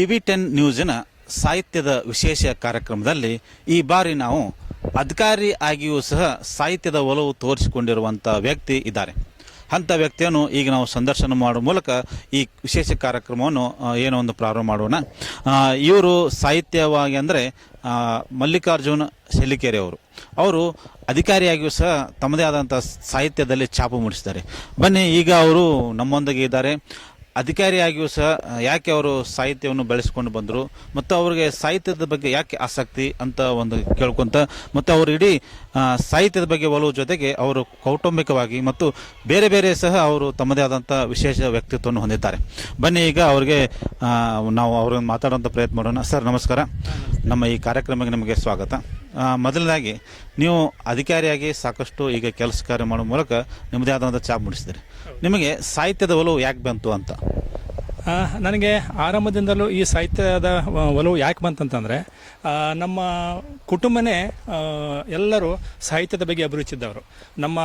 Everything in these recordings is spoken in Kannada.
ಟಿವಿ ಟೆನ್ ನ್ಯೂಸಿನ ಸಾಹಿತ್ಯದ ವಿಶೇಷ ಕಾರ್ಯಕ್ರಮದಲ್ಲಿ ಈ ಬಾರಿ ನಾವು ಅಧಿಕಾರಿ ಆಗಿಯೂ ಸಹ ಸಾಹಿತ್ಯದ ಒಲವು ತೋರಿಸಿಕೊಂಡಿರುವಂಥ ವ್ಯಕ್ತಿ ಇದ್ದಾರೆ. ಅಂಥ ವ್ಯಕ್ತಿಯನ್ನು ಈಗ ನಾವು ಸಂದರ್ಶನ ಮಾಡುವ ಮೂಲಕ ಈ ವಿಶೇಷ ಕಾರ್ಯಕ್ರಮವನ್ನು ಏನೋ ಒಂದು ಪ್ರಾರಂಭ ಮಾಡೋಣ. ಇವರು ಸಾಹಿತ್ಯವಾಗಿ ಅಂದರೆ ಮಲ್ಲಿಕಾರ್ಜುನ ಸೆಲ್ಲಿಕೆರೆ ಅವರು ಅವರು ಅಧಿಕಾರಿಯಾಗಿಯೂ ಸಹ ತಮ್ಮದೇ ಆದಂಥ ಸಾಹಿತ್ಯದಲ್ಲಿ ಛಾಪು ಮೂಡಿಸಿದ್ದಾರೆ. ಬನ್ನಿ, ಈಗ ಅವರು ನಮ್ಮೊಂದಿಗೆ ಇದ್ದಾರೆ. ಅಧಿಕಾರಿಯಾಗಿಯೂ ಸಹ ಯಾಕೆ ಅವರು ಸಾಹಿತ್ಯವನ್ನು ಬೆಳೆಸ್ಕೊಂಡು ಬಂದರು, ಮತ್ತು ಅವರಿಗೆ ಸಾಹಿತ್ಯದ ಬಗ್ಗೆ ಯಾಕೆ ಆಸಕ್ತಿ ಅಂತ ಒಂದು ಕೇಳ್ಕೊಂತ, ಮತ್ತು ಅವರು ಇಡೀ ಸಾಹಿತ್ಯದ ಬಗ್ಗೆ ಒಲವು ಜೊತೆಗೆ ಅವರು ಕೌಟುಂಬಿಕವಾಗಿ ಮತ್ತು ಬೇರೆ ಬೇರೆ ಸಹ ಅವರು ತಮ್ಮದೇ ಆದಂಥ ವಿಶೇಷ ವ್ಯಕ್ತಿತ್ವವನ್ನು ಹೊಂದಿದ್ದಾರೆ. ಬನ್ನಿ ಈಗ ಅವರಿಗೆ ನಾವು ಅವ್ರನ್ನ ಮಾತಾಡುವಂಥ ಪ್ರಯತ್ನ ಮಾಡೋಣ. ಸರ್, ನಮಸ್ಕಾರ. ನಮ್ಮ ಈ ಕಾರ್ಯಕ್ರಮಕ್ಕೆ ನಿಮಗೆ ಸ್ವಾಗತ. ಮೊದಲನೇದಾಗಿ, ನೀವು ಅಧಿಕಾರಿಯಾಗಿ ಸಾಕಷ್ಟು ಈಗ ಕೆಲಸ ಕಾರ್ಯ ಮಾಡೋ ಮೂಲಕ ನಿಮ್ಮದೇ ಆದಂಥ ಚಾಪ್ ಮೂಡಿಸಿದ್ರಿ. ನಿಮಗೆ ಸಾಹಿತ್ಯದ ಒಲವು ಯಾಕೆ ಬಂತು ಅಂತ? ನನಗೆ ಆರಂಭದಿಂದಲೂ ಈ ಸಾಹಿತ್ಯದ ಒಲವು ಯಾಕೆ ಬಂತಂತಂದರೆ ನಮ್ಮ ಕುಟುಂಬನೇ ಎಲ್ಲರೂ ಸಾಹಿತ್ಯದ ಬಗ್ಗೆ ಅಭಿರುಚಿದ್ದವರು. ನಮ್ಮ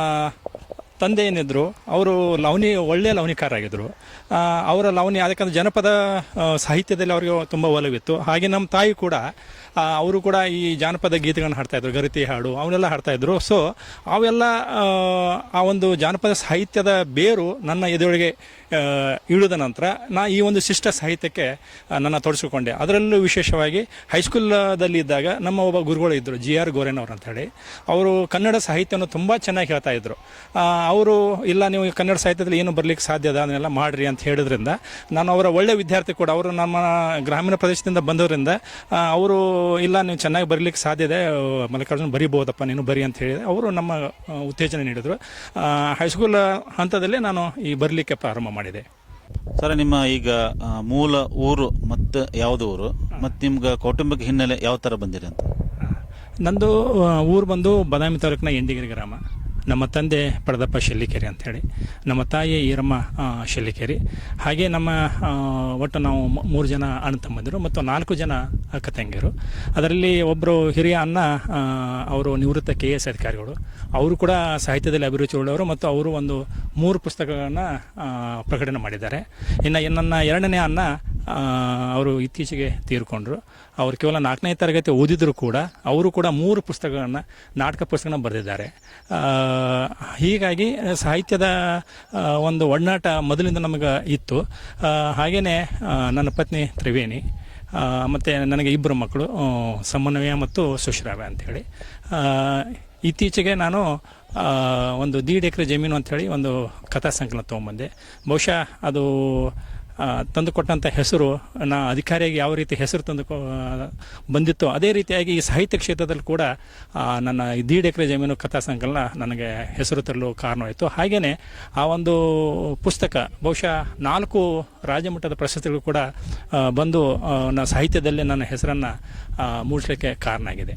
ತಂದೆ ಏನಿದ್ರು ಅವರು ಲವಣಿ ಒಳ್ಳೆಯ ಲವಣಿಕಾರರಾಗಿದ್ದರು ಆ, ಅವರ ಲವಣಿ ಅದಕ್ಕಂದ್ರೆ ಜನಪದ ಸಾಹಿತ್ಯದಲ್ಲಿ ಅವರಿಗೆ ತುಂಬ ಒಲವಿತ್ತು. ಹಾಗೆ ನಮ್ಮ ತಾಯಿ ಕೂಡ ಅವರು ಕೂಡ ಈ ಜಾನಪದ ಗೀತೆಗಳನ್ನ ಹಾಡ್ತಾ ಇದ್ರು ಗರಿತಿ ಹಾಡು ಅವನ್ನೆಲ್ಲ ಹಾಡ್ತಾ ಇದ್ರು. ಸೊ ಅವೆಲ್ಲ ಆ, ಒಂದು ಜಾನಪದ ಸಾಹಿತ್ಯದ ಬೇರು ನನ್ನ ಎದುರಿಗೆ ಇಳಿದ ನಂತರ ನಾ ಈ ಒಂದು ಶಿಷ್ಟ ಸಾಹಿತ್ಯಕ್ಕೆ ನನ್ನ ತೊಡಗಿಸಿಕೊಂಡೆ ಅದರಲ್ಲೂ ವಿಶೇಷವಾಗಿ ಹೈಸ್ಕೂಲದಲ್ಲಿ ಇದ್ದಾಗ ನಮ್ಮ ಒಬ್ಬ ಗುರುಗಳು ಇದ್ದರು ಜಿ ಆರ್ ಗೋರೆನವ್ರು ಅಂತ ಹೇಳಿ ಅವರು ಕನ್ನಡ ಸಾಹಿತ್ಯವನ್ನು ತುಂಬ ಚೆನ್ನಾಗಿ ಹೇಳ್ತಾ ಇದ್ರು. ಅವರು ಇಲ್ಲ ನೀವು ಕನ್ನಡ ಸಾಹಿತ್ಯದಲ್ಲಿ ಏನು ಬರ್ಲಿಕ್ಕೆ ಸಾಧ್ಯ ಅದ ಅದನ್ನೆಲ್ಲ ಮಾಡ್ರಿ ಅಂತ ಹೇಳಿದ್ರಿಂದ ನಾನು ಅವರ ಒಳ್ಳೆ ವಿದ್ಯಾರ್ಥಿ ಕೂಡ ಅವರು ನಮ್ಮ ಗ್ರಾಮೀಣ ಪ್ರದೇಶದಿಂದ ಬಂದವರಿಂದ ಅವರು ಇಲ್ಲ ನೀವು ಚೆನ್ನಾಗಿ ಬರಲಿಕ್ಕೆ ಸಾಧ್ಯ ಇದೆ ಮಲ್ಲಿಕಾರ್ಜುನ್ ಬರಿಬೋದಪ್ಪ ನೀನು ಬರಿ ಅಂತ ಹೇಳಿದೆ. ಅವರು ನಮ್ಮ ಉತ್ತೇಜನ ನೀಡಿದರು. ಹೈಸ್ಕೂಲ್ ಹಂತದಲ್ಲೇ ನಾನು ಈ ಬರಲಿಕ್ಕೆ ಪ್ರಾರಂಭ ಮಾಡಿದೆ. ಸರ್ ನಿಮ್ಮ ಈಗ ಮೂಲ ಊರು ಮತ್ತು ಯಾವುದು ಊರು? ಮತ್ತು ನಿಮ್ಗೆ ಕೌಟುಂಬಿಕ ಹಿನ್ನೆಲೆ ಯಾವ ಥರ ಬಂದಿರಿ ಅಂತ? ನಂದು ಊರು ಬಂದು ಬಾದಾಮಿ ತಾಲೂಕಿನ ಎಂಡಿಗಿರಿ ಗ್ರಾಮ. ನಮ್ಮ ತಂದೆ ಪಡದಪ್ಪ ಶೆಲ್ಲಿಕೆರೆ ಅಂಥೇಳಿ. ನಮ್ಮ ತಾಯಿ ಈರಮ್ಮ ಶೆಲ್ಲಿಕೆರೆ. ಹಾಗೆ ನಮ್ಮ ಒಟ್ಟು ನಾವು ಮೂರು ಜನ ಅಣ್ಣ ತಮ್ಮಂದಿರು ಮತ್ತು ನಾಲ್ಕು ಜನ ಅಕ್ಕ ತಂಗಿಯರು. ಅದರಲ್ಲಿ ಒಬ್ಬರು ಹಿರಿಯ ಅಣ್ಣ ಅವರು ನಿವೃತ್ತ ಕೆ ಎಸ್ ಅಧಿಕಾರಿಗಳು. ಅವರು ಕೂಡ ಸಾಹಿತ್ಯದಲ್ಲಿ ಅಭಿರುಚಿ ಉಳ್ಳವರು ಮತ್ತು ಅವರು ಒಂದು ಮೂರು ಪುಸ್ತಕಗಳನ್ನು ಪ್ರಕಟಣೆ ಮಾಡಿದ್ದಾರೆ. ಇನ್ನು ನನ್ನ ಎರಡನೇ ಅಣ್ಣ ಅವರು ಇತ್ತೀಚೆಗೆ ತೀರ್ಕೊಂಡ್ರು. ಅವರು ಕೇವಲ ನಾಲ್ಕನೇ ತರಗತಿ ಓದಿದ್ರು ಕೂಡ ಅವರು ಕೂಡ ಮೂರು ಪುಸ್ತಕಗಳನ್ನು ನಾಟಕ ಪುಸ್ತಕನ ಬರೆದಿದ್ದಾರೆ. ಹೀಗಾಗಿ ಸಾಹಿತ್ಯದ ಒಂದು ಒಡನಾಟ ಮೊದಲಿಂದ ನಮಗೆ ಇತ್ತು. ಹಾಗೆಯೇ ನನ್ನ ಪತ್ನಿ ತ್ರಿವೇಣಿ ಮತ್ತು ನನಗೆ ಇಬ್ಬರು ಮಕ್ಕಳು ಸಮನ್ವಯ ಮತ್ತು ಸುಶ್ರಾವ್ಯ ಅಂತೇಳಿ ಆ, ಇತ್ತೀಚೆಗೆ ನಾನು ಒಂದು ದೀಡ್ ಎಕರೆ ಜಮೀನು ಅಂಥೇಳಿ ಒಂದು ಕಥಾ ಸಂಕಲನ ತೊಗೊಂಬಂದೆ ಬಹುಶಃ ಅದು ತಂದುಕೊಟ್ಟಂಥ ಹೆಸರು, ನಾ ಅಧಿಕಾರಿಯಾಗಿ ಯಾವ ರೀತಿ ಹೆಸರು ತಂದು ಬಂದಿತ್ತು ಅದೇ ರೀತಿಯಾಗಿ ಈ ಸಾಹಿತ್ಯ ಕ್ಷೇತ್ರದಲ್ಲಿ ಕೂಡ ನನ್ನ ದೀಡ್ ಎಕರೆ ಜಮೀನು ಕಥಾ ಸಂಕಲನ ನನಗೆ ಹೆಸರು ತರಲು ಕಾರಣವಾಯಿತು. ಹಾಗೆಯೇ ಆ ಒಂದು ಪುಸ್ತಕ, ಬಹುಶಃ ನಾಲ್ಕು ರಾಜ್ಯಮಟ್ಟದ ಪ್ರಶಸ್ತಿಗಳು ಕೂಡ ಬಂದು ನನ್ನ ಸಾಹಿತ್ಯದಲ್ಲಿ ನನ್ನ ಹೆಸರನ್ನು ಮೂಡಿಸಲಿಕ್ಕೆ ಕಾರಣ ಆಗಿದೆ.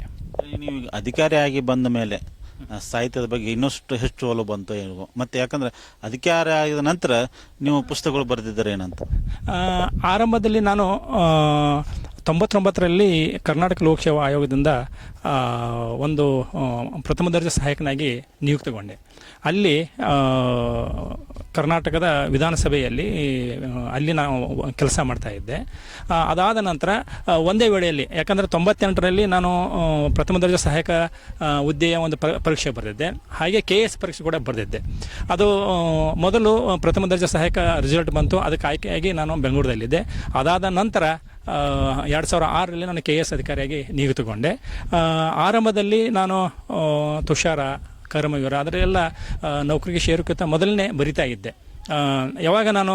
ನೀವು ಅಧಿಕಾರಿಯಾಗಿ ಬಂದ ಮೇಲೆ ಸಾಹಿತ್ಯದ ಬಗ್ಗೆ ಇನ್ನಷ್ಟು ಹೆಚ್ಚು ಒಲವು ಬಂತು ಏನು ಮತ್ತೆ ಯಾಕಂದ್ರೆ ಅಧಿಕಾರ ಆಗಿದ ನಂತರ ನೀವು ಪುಸ್ತಕಗಳು ಬರೆದಿದ್ದಾರೆ ಏನಂತ? ಆರಂಭದಲ್ಲಿ ನಾನು ತೊಂಬತ್ತೊಂಬತ್ತರಲ್ಲಿ ಕರ್ನಾಟಕ ಲೋಕಸೇವಾ ಆಯೋಗದಿಂದ ಒಂದು ಪ್ರಥಮ ದರ್ಜೆ ಸಹಾಯಕನಾಗಿ ನಿಯುಕ್ತಗೊಂಡೆ. ಅಲ್ಲಿ ಕರ್ನಾಟಕದ ವಿಧಾನಸಭೆಯಲ್ಲಿ ಅಲ್ಲಿ ನಾವು ಕೆಲಸ ಮಾಡ್ತಾ ಇದ್ದೆ. ಅದಾದ ನಂತರ ಒಂದೇ ವೇಳೆಯಲ್ಲಿ, ಯಾಕಂದರೆ ತೊಂಬತ್ತೆಂಟರಲ್ಲಿ ನಾನು ಪ್ರಥಮ ದರ್ಜೆ ಸಹಾಯಕ ಹುದ್ದೆಯ ಒಂದು ಪರೀಕ್ಷೆ ಬರೆದಿದ್ದೆ. ಹಾಗೆ ಕೆ ಎಸ್ ಪರೀಕ್ಷೆ ಕೂಡ ಬರೆದಿದ್ದೆ. ಅದು ಮೊದಲು ಪ್ರಥಮ ದರ್ಜೆ ಸಹಾಯಕ ರಿಸಲ್ಟ್ ಬಂತು. ಅದಕ್ಕೆ ಆಯ್ಕೆಯಾಗಿ ನಾನು ಬೆಂಗಳೂರಲ್ಲಿದ್ದೆ. ಅದಾದ ನಂತರ ಎರಡು ಸಾವಿರ ಆರರಲ್ಲಿ ನಾನು ಕೆ ಎಸ್ ಅಧಿಕಾರಿಯಾಗಿ ನಿಯುಕ್ತಗೊಂಡೆ. ಆರಂಭದಲ್ಲಿ ನಾನು ತುಷಾರ ಕರ್ಮವೀರ ಅದರೆಲ್ಲ ಎಲ್ಲ ನೌಕರಿಗೆ ಸೇರೋಕ್ಕಿಂತ ಮೊದಲನೇ ಬರಿತಾ ಇದ್ದೆ. ಯಾವಾಗ ನಾನು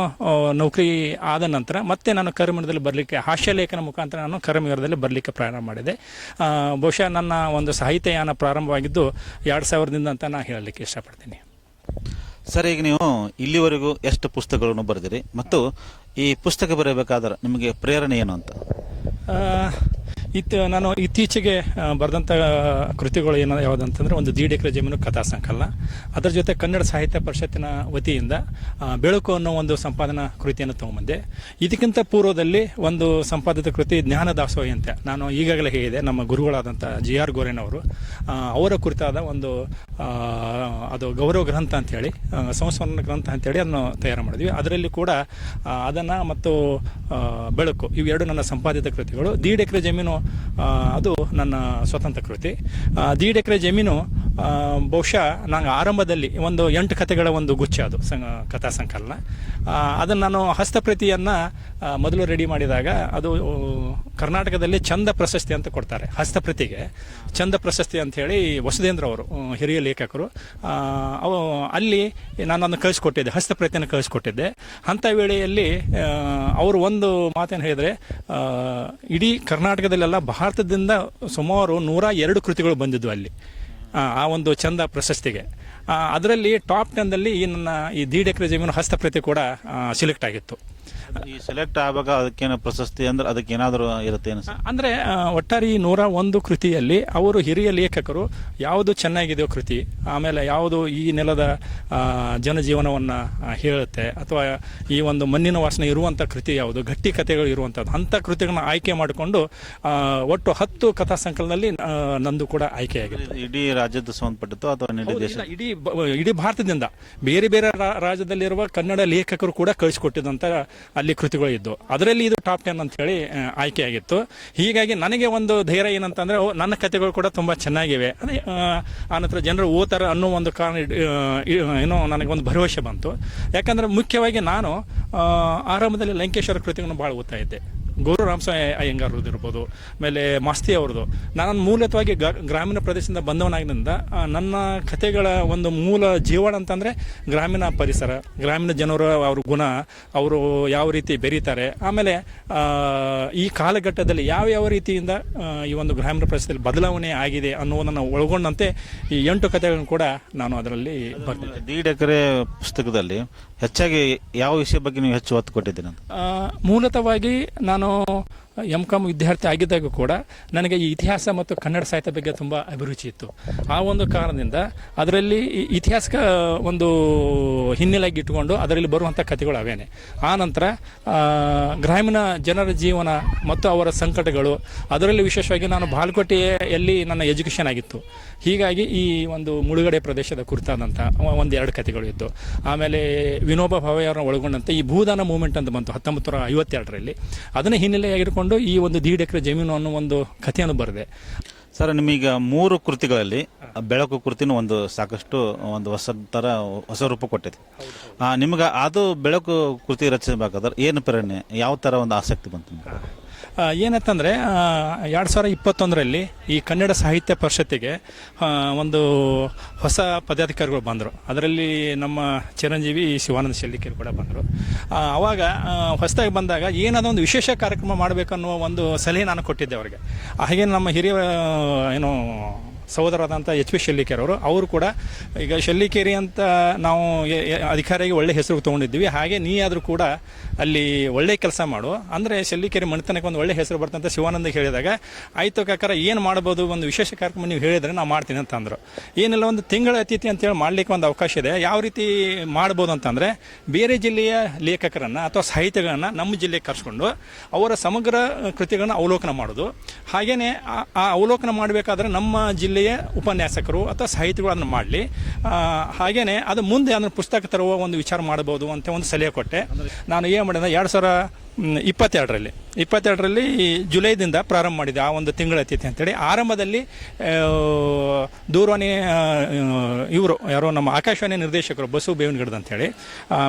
ನೌಕರಿ ಆದ ನಂತರ ಮತ್ತೆ ನಾನು ಕರ್ಮದಲ್ಲಿ ಬರಲಿಕ್ಕೆ ಹಾಸ್ಯಲೇಖನ ಮುಖಾಂತರ ನಾನು ಕರ್ಮವೀರದಲ್ಲಿ ಬರಲಿಕ್ಕೆ ಪ್ರಾರಂಭ ಮಾಡಿದೆ. ಬಹುಶಃ ನನ್ನ ಒಂದು ಸಾಹಿತ್ಯಯಾನ ಪ್ರಾರಂಭವಾಗಿದ್ದು ಎರಡು ಸಾವಿರದಿಂದ ಅಂತ ನಾನು ಹೇಳಲಿಕ್ಕೆ ಇಷ್ಟಪಡ್ತೀನಿ. ಸರ್ ಈಗ ನೀವು ಇಲ್ಲಿವರೆಗೂ ಎಷ್ಟು ಪುಸ್ತಕಗಳನ್ನು ಬರೆದಿರಿ? ಮತ್ತು ಈ ಪುಸ್ತಕ ಬರೆಯಬೇಕಾದ್ರೆ ನಿಮಗೆ ಪ್ರೇರಣೆ ಏನು ಅಂತ? ಆ, ಇತ್ತು ನಾನು ಇತ್ತೀಚೆಗೆ ಬರೆದಂಥ ಕೃತಿಗಳು ಏನೋ ಯಾವುದಂತಂದ್ರೆ ಒಂದು ದೀಡ್ ಎಕರೆ ಜಮೀನು ಕಥಾ ಸಂಕಲನ. ಅದರ ಜೊತೆ ಕನ್ನಡ ಸಾಹಿತ್ಯ ಪರಿಷತ್ತಿನ ವತಿಯಿಂದ ಬೆಳಕು ಅನ್ನೋ ಒಂದು ಸಂಪಾದನಾ ಕೃತಿಯನ್ನು ತಗೊಂಬಂದೆ. ಇದಕ್ಕಿಂತ ಪೂರ್ವದಲ್ಲಿ ಒಂದು ಸಂಪಾದಿತ ಕೃತಿ ಜ್ಞಾನ ದಾಸೋಹಿ ಅಂತ ನಾನು ಈಗಾಗಲೇ ಹೇಳಿದೆ ನಮ್ಮ ಗುರುಗಳಾದಂಥ ಜಿ ಆರ್ ಗೋರೆನವರು ಅವರ ಕುರಿತಾದ ಒಂದು ಅದು ಗೌರವ ಗ್ರಂಥ ಅಂತೇಳಿ ಸಂಸ್ಮರಣ ಗ್ರಂಥ ಅಂತೇಳಿ ಅದನ್ನು ತಯಾರು ಮಾಡಿದ್ವಿ. ಅದರಲ್ಲಿ ಕೂಡ ಅದನ್ನು ಮತ್ತು ಬೆಳಕು ಇವೆರಡು ನನ್ನ ಸಂಪಾದಿತ ಕೃತಿಗಳು. ದೀಡ್ ಎಕರೆ ಜಮೀನು ಅದು ನನ್ನ ಸ್ವತಂತ್ರ ಕೃತಿ. ದೀಡ್ ಎಕರೆ ಜಮೀನು ಬಹುಶಃ ನಾನು ಆರಂಭದಲ್ಲಿ ಒಂದು ಎಂಟು ಕಥೆಗಳ ಒಂದು ಗುಚ್ಛ ಅದು ಕಥಾ ಸಂಕಲನ. ಅದನ್ನು ನಾನು ಹಸ್ತಪ್ರತಿಯನ್ನು ಮೊದಲು ರೆಡಿ ಮಾಡಿದಾಗ ಅದು ಕರ್ನಾಟಕದಲ್ಲಿ ಚಂದ ಪ್ರಶಸ್ತಿ ಅಂತ ಕೊಡ್ತಾರೆ, ಹಸ್ತಪ್ರತಿಗೆ. ಚಂದ ಪ್ರಶಸ್ತಿ ಅಂತ ಹೇಳಿ ವಸುಧೇಂದ್ರ ಅವರು ಹಿರಿಯ ಲೇಖಕರು. ಅವು, ಅಲ್ಲಿ ನಾನು ಅದನ್ನು ಕಳಿಸ್ಕೊಟ್ಟಿದ್ದೆ, ಹಸ್ತಪ್ರತಿಯನ್ನು ಕಳಿಸ್ಕೊಟ್ಟಿದ್ದೆ. ಅಂಥ ವೇಳೆಯಲ್ಲಿ ಅವರು ಒಂದು ಮಾತೇನು ಹೇಳಿದರೆ ಇಡೀ ಕರ್ನಾಟಕದಲ್ಲೆಲ್ಲ ಭಾರತದಿಂದ ಸುಮಾರು ನೂರ ಎರಡು ಕೃತಿಗಳು ಬಂದಿದ್ವು ಅಲ್ಲಿ. ಆ, ಒಂದು ಚಂದ ಪ್ರಶಸ್ತಿಗೆ. ಅದರಲ್ಲಿ ಟಾಪ್ ಟೆನ್ದಲ್ಲಿ ಈ ನನ್ನ ಈ ದೀಡ್ ಎಕರೆ ಜಮೀನು ಹಸ್ತಪ್ರತಿ ಕೂಡ ಸಿಲೆಕ್ಟ್ ಆಗಿತ್ತು. ಈ ಸೆಲೆಕ್ಟ್ ಆಗುವಾಗ ಅದಕ್ಕೇನು ಪ್ರಶಸ್ತಿ ಅಂದ್ರೆ ಅದಕ್ಕೆ ಏನಾದರೂ ಇರುತ್ತೆ ಏನು ಸರ್? ಅಂದರೆ ಆ, ಒಟ್ಟಾರೆ ಈ ನೂರ ಒಂದು ಕೃತಿಯಲ್ಲಿ ಅವರು ಹಿರಿಯ ಲೇಖಕರು ಯಾವುದು ಚೆನ್ನಾಗಿದೆಯೋ ಕೃತಿ ಆಮೇಲೆ ಯಾವುದು ಈ ನೆಲದ ಆ, ಜನಜೀವನವನ್ನು ಆ, ಹೇಳುತ್ತೆ ಅಥವಾ ಈ ಒಂದು ಮಣ್ಣಿನ ವಾಸನೆ ಇರುವಂಥ ಕೃತಿ ಯಾವುದು ಗಟ್ಟಿ ಕಥೆಗಳು ಇರುವಂಥದ್ದು ಅಂಥ ಕೃತಿಗಳನ್ನ ಆಯ್ಕೆ ಮಾಡಿಕೊಂಡು ಆ, ಒಟ್ಟು ಹತ್ತು ಕಥಾ ಸಂಕಲನದಲ್ಲಿ ಆ, ನಂದು ಕೂಡ ಆಯ್ಕೆಯಾಗಿದೆ ಇಡೀ ರಾಜ್ಯದ ಸಂಬಂಧಪಟ್ಟಿತ್ತು ಅಥವಾ ಇಡೀ ಹೌದು, ದೇಶ ಇಲ್ಲ, ಇಡೀ ಬ- ಇಡೀ ಭಾರತದಿಂದ ಬೇರೆ ಬೇರೆ ರಾ- ರಾಜ್ಯದಲ್ಲಿರುವ ಕನ್ನಡ ಲೇಖಕರು ಕೂಡ ಕಳಿಸಿಕೊಟ್ಟಿದಂತ ಅಲ್ಲಿ ಕೃತಿಗಳು ಇದ್ದವು ಅದರಲ್ಲಿ ಇದು ಟಾಪ್ ಟೆನ್ ಅಂತ ಹೇಳಿ ಆಯ್ಕೆ ಆಯ್ಕೆಯಾಗಿತ್ತು. ಹೀಗಾಗಿ ನನಗೆ ಒಂದು ಧೈರ್ಯ ಏನಂತಂದ್ರೆ ನನ್ನ ಕಥೆಗಳು ಕೂಡ ತುಂಬಾ ಚೆನ್ನಾಗಿವೆ. ಅದೇ ಆನಂತರ ಜನರು ಓದ್ತಾರೆ ಅನ್ನೋ ಒಂದು ಕಾರಣ ಏನೋ ನನಗೆ ಒಂದು ಭರವಸೆ ಬಂತು. ಯಾಕಂದ್ರೆ ಮುಖ್ಯವಾಗಿ ನಾನು ಆರಂಭದಲ್ಲಿ ಲಂಕೇಶ್ವರ ಕೃತಿಗಳನ್ನು ಭಾಳ ಓದ್ತಾ ಇದ್ದೆ. ಗೌರು ರಾಮಸ್ವಾಮಿ ಅಯ್ಯಂಗಾರ್ ಇರ್ಬೋದು, ಆಮೇಲೆ ಮಾಸ್ತಿ ಅವ್ರದ್ದು. ನಾನು ಮೂಲತವಾಗಿ ಗ್ರಾಮೀಣ ಪ್ರದೇಶದಿಂದ ಬಂದವನಾಗಿದ್ದರಿಂದ ನನ್ನ ಕಥೆಗಳ ಒಂದು ಮೂಲ ಜೀವನ ಅಂತಂದರೆ ಗ್ರಾಮೀಣ ಪರಿಸರ, ಗ್ರಾಮೀಣ ಜನರು ಅವ್ರ ಗುಣ, ಅವರು ಯಾವ ರೀತಿ ಬೆರೀತಾರೆ, ಆಮೇಲೆ ಈ ಕಾಲಘಟ್ಟದಲ್ಲಿ ಯಾವ ಯಾವ ರೀತಿಯಿಂದ ಈ ಒಂದು ಗ್ರಾಮೀಣ ಪ್ರದೇಶದಲ್ಲಿ ಬದಲಾವಣೆ ಆಗಿದೆ ಅನ್ನೋದನ್ನು ಒಳಗೊಂಡಂತೆ ಈ ಎಂಟು ಕಥೆಗಳನ್ನು ಕೂಡ ನಾನು ಅದರಲ್ಲಿ ಬರ್ತೀನಿ ದೀಡ್ ಎಕರೆ ಪುಸ್ತಕದಲ್ಲಿ ಹೆಚ್ಚಾಗಿ ಯಾವ ವಿಷಯ ಬಗ್ಗೆ ನೀವು ಹೆಚ್ಚು ಒತ್ತು ಕೊಟ್ಟಿದ್ದೀರಿ ಮೂಲತವಾಗಿ ನಾನು ಎಂ ಕಾಮ್ ವಿದ್ಯಾರ್ಥಿ ಆಗಿದ್ದಾಗ ಕೂಡ ನನಗೆ ಈ ಇತಿಹಾಸ ಮತ್ತು ಕನ್ನಡ ಸಾಹಿತ್ಯ ಬಗ್ಗೆ ತುಂಬ ಅಭಿರುಚಿ ಇತ್ತು. ಆ ಒಂದು ಕಾರಣದಿಂದ ಅದರಲ್ಲಿ ಇತಿಹಾಸಕ ಒಂದು ಹಿನ್ನೆಲೆಯಾಗಿ ಇಟ್ಟುಕೊಂಡು ಅದರಲ್ಲಿ ಬರುವಂಥ ಕಥೆಗಳು ಅವೇನೆ. ಆ ನಂತರ ಗ್ರಾಮೀಣ ಜನರ ಜೀವನ ಮತ್ತು ಅವರ ಸಂಕಟಗಳು, ಅದರಲ್ಲಿ ವಿಶೇಷವಾಗಿ ನಾನು ಬಾಲ್ಕೋಟೆಯಲ್ಲಿ ನನ್ನ ಎಜುಕೇಷನ್ ಆಗಿತ್ತು. ಹೀಗಾಗಿ ಈ ಒಂದು ಮುಳುಗಡೆ ಪ್ರದೇಶದ ಕುರಿತಾದಂಥ ಒಂದು ಎರಡು ಕಥೆಗಳು ಇತ್ತು ಆಮೇಲೆ ವಿನೋಬ ಭಾವೆಯವರನ್ನ ಒಳಗೊಂಡಂತೆ ಈ ಭೂದಾನ ಮೂವ್ಮೆಂಟ್ ಅಂತ ಬಂತು ಹತ್ತೊಂಬತ್ತು ನೂರ ಐವತ್ತೆರಡರಲ್ಲಿ. ಅದನ್ನು ಹಿನ್ನೆಲೆಯಾಗಿಟ್ಕೊಂಡು ಈ ಒಂದು ದೀಡ್ ಎಕರೆ ಜಮೀನು ಅನ್ನೋ ಒಂದು ಕಥೆಯನ್ನು ಬರೆದೆ. ಸರ್ ನಿಮಗೆ ಮೂರು ಕೃತಿಗಳಲ್ಲಿ ಬೆಳಕು ಕೃತಿನೂ ಒಂದು ಸಾಕಷ್ಟು ಒಂದು ಹೊಸ ಥರ ಹೊಸ ರೂಪ ಕೊಟ್ಟಿದೆ. ನಿಮಗೆ ಅದು ಬೆಳಕು ಕೃತಿ ರಚಿಸಬೇಕಾದ್ರೆ ಏನು ಪ್ರೇರಣೆ ಯಾವ ಥರ ಒಂದು ಆಸಕ್ತಿ ಬಂತು ಏನಂತಂದ್ರೆ ಎರಡು ಸಾವಿರ ಇಪ್ಪತ್ತೊಂದರಲ್ಲಿ ಈ ಕನ್ನಡ ಸಾಹಿತ್ಯ ಪರಿಷತ್ತಿಗೆ ಒಂದು ಹೊಸ ಪದಾಧಿಕಾರಿಗಳು ಬಂದರು. ಅದರಲ್ಲಿ ನಮ್ಮ ಚಿರಂಜೀವಿ ಶಿವಾನಂದ ಶೆಲ್ಲಿಕೇರಿ ಕೂಡ ಬಂದರು. ಅವಾಗ ಹೊಸದಾಗಿ ಬಂದಾಗ ಏನಾದ ಒಂದು ವಿಶೇಷ ಕಾರ್ಯಕ್ರಮ ಮಾಡಬೇಕನ್ನುವ ಒಂದು ಸಲಹೆ ನಾನು ಕೊಟ್ಟಿದ್ದೆ ಅವರಿಗೆ. ಹಾಗೆ ನಮ್ಮ ಹಿರಿಯ ಏನು ಸಹೋದರರಾದಂಥ ಎಚ್ ಪಿ ಶೆಲ್ಲಿಕೇರಿ ಅವರು ಅವರು ಕೂಡ ಈಗ ಶೆಲ್ಲಿಕೇರಿ ಅಂತ ನಾವು ಅಧಿಕಾರಿಗೆ ಒಳ್ಳೆ ಹೆಸರು ತೊಗೊಂಡಿದ್ವಿ ಹಾಗೆ ನೀ ಆದರೂ ಕೂಡ ಅಲ್ಲಿ ಒಳ್ಳೆ ಕೆಲಸ ಮಾಡು. ಅಂದರೆ ಶೆಲ್ಲಿಕೇರಿ ಮಣಿತನಕ್ಕೆ ಒಂದು ಒಳ್ಳೆ ಹೆಸರು ಬರ್ತಂತ ಶಿವಾನಂದ ಹೇಳಿದಾಗ, ಆಯಿತು ಕಾಕರ, ಏನು ಮಾಡ್ಬೋದು ಒಂದು ವಿಶೇಷ ಕಾರ್ಯಕ್ರಮ ನೀವು ಹೇಳಿದ್ರೆ ನಾವು ಮಾಡ್ತೀನಿ ಅಂತ ಅಂದರು. ಏನಿಲ್ಲ, ಒಂದು ತಿಂಗಳ ಅತಿಥಿ ಅಂತೇಳಿ ಮಾಡ್ಲಿಕ್ಕೆ ಒಂದು ಅವಕಾಶ ಇದೆ. ಯಾವ ರೀತಿ ಮಾಡ್ಬೋದು ಅಂತಂದರೆ ಬೇರೆ ಜಿಲ್ಲೆಯ ಲೇಖಕರನ್ನು ಅಥವಾ ಸಾಹಿತ್ಯಗಳನ್ನು ನಮ್ಮ ಜಿಲ್ಲೆಗೆ ಕರೆಸ್ಕೊಂಡು ಅವರ ಸಮಗ್ರ ಕೃತಿಗಳನ್ನು ಅವಲೋಕನ ಮಾಡೋದು. ಹಾಗೆಯೇ ಆ- ಅವಲೋಕನ ಮಾಡಬೇಕಾದ್ರೆ ನಮ್ಮ ಜಿಲ್ಲೆಯ ಉಪನ್ಯಾಸಕರು ಅಥವಾ ಸಾಹಿತಿಗಳನ್ನು ಮಾಡಲಿ. ಹಾಗೆಯೇ ಅದು ಮುಂದೆ ಅದನ್ನು ಪುಸ್ತಕ ತರುವ ಒಂದು ವಿಚಾರ ಮಾಡ್ಬೋದು ಅಂತ ಒಂದು ಸಲಹೆ ಕೊಟ್ಟೆ. ನಾನು ಏನು ಮಾಡಿದೆ, ಎರಡು ಸಾವಿರ ಇಪ್ಪತ್ತೆರಡರಲ್ಲಿ. ಇಪ್ಪತ್ತೆರಡರಲ್ಲಿ ಜುಲೈದಿಂದ ಪ್ರಾರಂಭ ಮಾಡಿದೆ ಆ ಒಂದು ತಿಂಗಳ ಅತಿಥಿ ಅಂತೇಳಿ. ಆರಂಭದಲ್ಲಿ ದೂರವಾಣಿ ಇವರು ಯಾರೋ ನಮ್ಮ ಆಕಾಶವಾಣಿ ನಿರ್ದೇಶಕರು ಬಸು ಬೇವನಗಿಡದ ಅಂತೇಳಿ.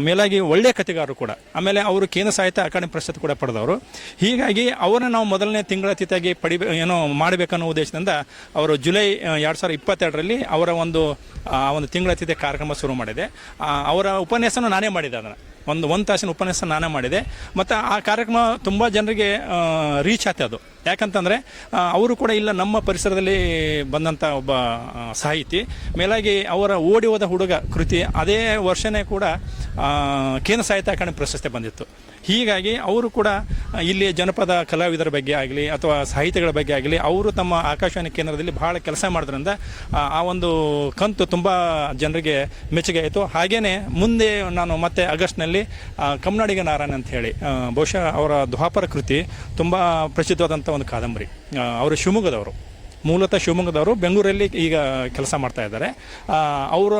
ಮೇಲಾಗಿ ಒಳ್ಳೆಯ ಕಥೆಗಾರರು ಕೂಡ. ಆಮೇಲೆ ಅವರು ಕೇಂದ್ರ ಸಾಹಿತ್ಯ ಅಕಾಡೆಮಿ ಪ್ರಶಸ್ತಿ ಕೂಡ ಪಡೆದವರು. ಹೀಗಾಗಿ ಅವರನ್ನು ನಾವು ಮೊದಲನೇ ತಿಂಗಳ ಅತಿಥಿಯಾಗಿ ಪಡಿಬೇ, ಏನೋ ಮಾಡಬೇಕನ್ನೋ ಉದ್ದೇಶದಿಂದ ಅವರು ಜುಲೈ ಎರಡು ಸಾವಿರದ ಇಪ್ಪತ್ತೆರಡರಲ್ಲಿ ಅವರ ಒಂದು, ಆ ಒಂದು ತಿಂಗಳ ಅತಿಥಿ ಕಾರ್ಯಕ್ರಮ ಶುರು ಮಾಡಿದೆ. ಅವರ ಉಪನ್ಯಾಸನೂ ನಾನೇ ಮಾಡಿದೆ ಅದನ್ನು. ಒಂದು ಒಂದು ತಾಸಿನ ಉಪನ್ಯಾಸ ನಾನೇ ಮಾಡಿದೆ. ಮತ್ತು ಆ ಕಾರ್ಯಕ್ರಮ ತುಂಬ ಜನರಿಗೆ ರೀಚ್ ಆಯ್ತು ಅದು. ಯಾಕಂತಂದರೆ ಅವರು ಕೂಡ ಇಲ್ಲ ನಮ್ಮ ಪರಿಸರದಲ್ಲಿ ಬಂದಂಥ ಒಬ್ಬ ಸಾಹಿತಿ. ಮೇಲಾಗಿ ಅವರ ಓಡಿ ಹೋದ ಹುಡುಗ ಕೃತಿ ಅದೇ ವರ್ಷನೇ ಕೂಡ ಕೇಂದ್ರ ಸಾಹಿತ್ಯ ಅಕಾಡೆಮಿ ಪ್ರಶಸ್ತಿ ಬಂದಿತ್ತು. ಹೀಗಾಗಿ ಅವರು ಕೂಡ ಇಲ್ಲಿ ಜನಪದ ಕಲಾವಿದರ ಬಗ್ಗೆ ಆಗಲಿ ಅಥವಾ ಸಾಹಿತ್ಯಗಳ ಬಗ್ಗೆ ಆಗಲಿ ಅವರು ತಮ್ಮ ಆಕಾಶವಾಣಿ ಕೇಂದ್ರದಲ್ಲಿ ಬಹಳ ಕೆಲಸ ಮಾಡೋದ್ರಿಂದ ಆ, ಒಂದು ಕಂತು ತುಂಬ ಜನರಿಗೆ ಮೆಚ್ಚುಗೆ ಆಯಿತು. ಹಾಗೆಯೇ ಮುಂದೆ ನಾನು ಮತ್ತೆ ಆಗಸ್ಟ್ನಲ್ಲಿ ಕಮ್ನಾಡಿಗೆ ನಾರಾಯಣ ಅಂತ ಹೇಳಿ ಬಹುಶಃ ಅವರ ದ್ವಾಪರ ಕೃತಿ ತುಂಬ ಪ್ರಸಿದ್ಧವಾದಂಥ ಒಂದು ಕಾದಂಬರಿ. ಅವರು ಶಿವಮೊಗ್ಗದವರು. ಮೂಲತಃ ಶಿವಮೊಗ್ಗದವರು ಬೆಂಗಳೂರಲ್ಲಿ ಈಗ ಕೆಲಸ ಮಾಡ್ತಾ ಇದ್ದಾರೆ. ಅವರ